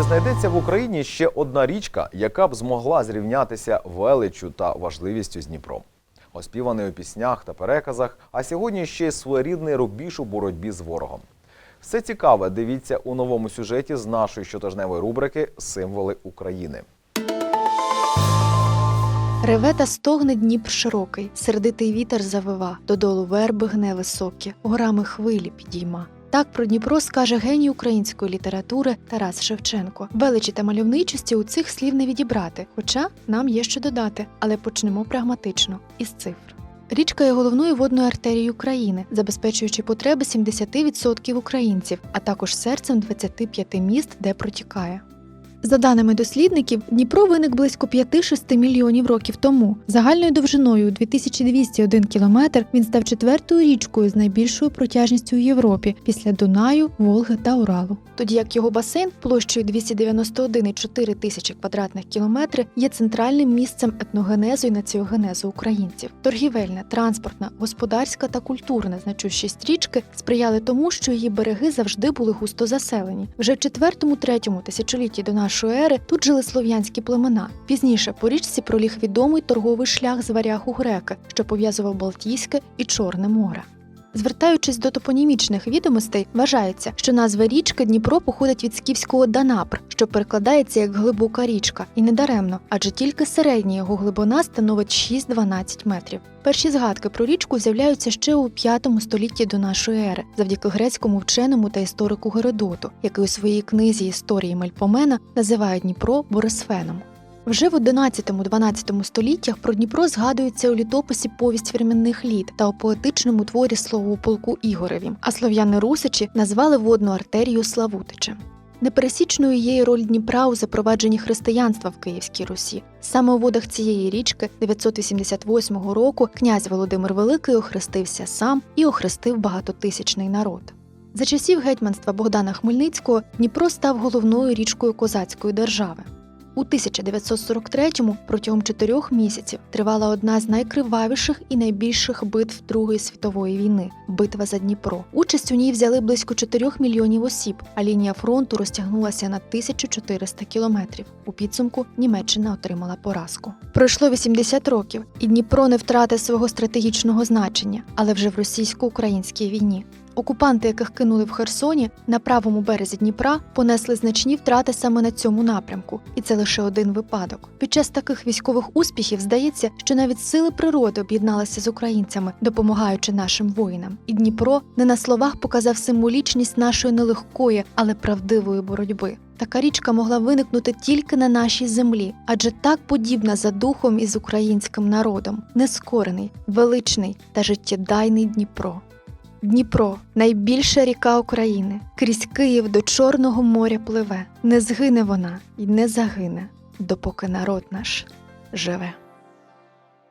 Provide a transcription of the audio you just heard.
Чи знайдеться в Україні ще одна річка, яка б змогла зрівнятися величчю та важливістю з Дніпром? Оспіваний у піснях та переказах, а сьогодні ще й своєрідний рубіж у боротьбі з ворогом. Все цікаве дивіться у новому сюжеті з нашої щотижневої рубрики Символи України. Реве та стогне Дніпр широкий, сердитий вітер завива, додолу верби гне високі, горами хвилі підійма. Так про Дніпро скаже геній української літератури Тарас Шевченко. Величі та мальовничості у цих слів не відібрати, хоча нам є що додати, але почнемо прагматично із цифр. Річка є головною водною артерією країни, забезпечуючи потреби 70% українців, а також серцем 25 міст, де протікає. За даними дослідників, Дніпро виник близько 5-6 мільйонів років тому. Загальною довжиною 2201 кілометр він став четвертою річкою з найбільшою протяжністю у Європі після Дунаю, Волги та Уралу. Тоді як його басейн площею 291,4 тисячі квадратних кілометрів є центральним місцем етногенезу і націогенезу українців. Торгівельна, транспортна, господарська та культурна значущість річки сприяли тому, що її береги завжди були густо заселені. Вже в 4-3 тисячолітті до нашої ери тут жили слов'янські племена. Пізніше по річці проліг відомий торговий шлях з варяг у греки, що пов'язував Балтійське і Чорне море. Звертаючись до топонімічних відомостей, вважається, що назва річки Дніпро походить від скіфського Данапр, що перекладається як глибока річка, і недаремно, адже тільки середня його глибина становить 6-12 метрів. Перші згадки про річку з'являються ще у 5 столітті до нашої ери, завдяки грецькому вченому та історику Геродоту, який у своїй книзі історії Мельпомена називає Дніпро Борисфеном. Вже в 11-12 століттях про Дніпро згадується у літописі повість временних літ та у поетичному творі слово полку Ігореві, а слов'яни Русичі назвали водну артерію Славутичем. Непересічною є роль Дніпра у запровадженні християнства в Київській Русі. Саме у водах цієї річки 988 року князь Володимир Великий охрестився сам і охрестив багатотисячний народ. За часів гетьманства Богдана Хмельницького Дніпро став головною річкою козацької держави. У 1943-му протягом чотирьох місяців тривала одна з найкривавіших і найбільших битв Другої світової війни битва за Дніпро. Участь у ній взяли близько 4 мільйонів осіб, а лінія фронту розтягнулася на 1400 кілометрів. У підсумку Німеччина отримала поразку. Пройшло 80 років, і Дніпро не втратив свого стратегічного значення, але вже в російсько-українській війні. Окупанти, яких кинули в Херсоні на правому березі Дніпра, понесли значні втрати саме на цьому напрямку, і це лише один випадок. Під час таких військових успіхів здається, що навіть сили природи об'єдналися з українцями, допомагаючи нашим воїнам. І Дніпро не на словах показав символічність нашої нелегкої, але правдивої боротьби. Така річка могла виникнути тільки на нашій землі, адже так подібна за духом із українським народом, нескорений, величний та життєдайний Дніпро. Дніпро найбільша ріка України. Крізь Київ до Чорного моря пливе. Не згине вона і не загине, допоки народ наш живе.